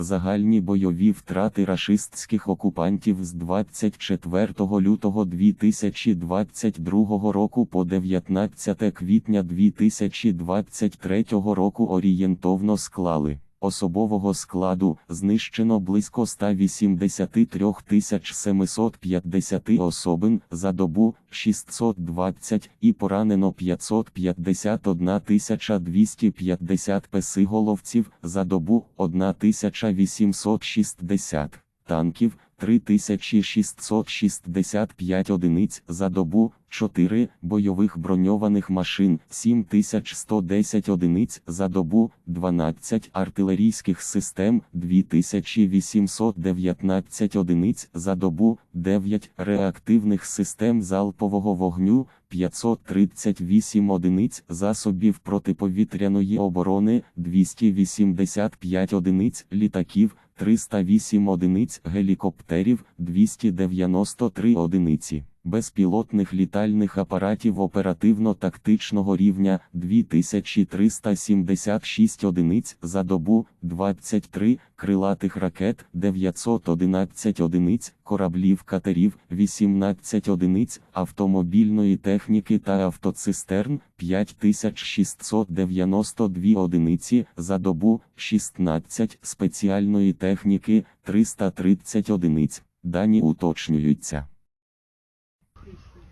Загальні бойові втрати рашистських окупантів з 24 лютого 2022 року по 19 квітня 2023 року орієнтовно склали. Особового складу знищено близько 183 750 особин за добу 620 і поранено 551 250 песиголовців за добу 1860 танків 3665 одиниць за добу, 4 бойових броньованих машин, 7110 одиниць за добу, 12 артилерійських систем, 2819 одиниць за добу, 9 реактивних систем залпового вогню, 538 одиниць засобів протиповітряної оборони, 285 одиниць літаків, 308 одиниць гелікоптерів, 293 одиниці безпілотних літальних апаратів оперативно-тактичного рівня 2376 одиниць за добу, 23 крилатих ракет, 911 одиниць, кораблів катерів, 18 одиниць, автомобільної техніки та автоцистерн, 5692 одиниці за добу, 16 спеціальної техніки, 330 одиниць. Дані уточнюються.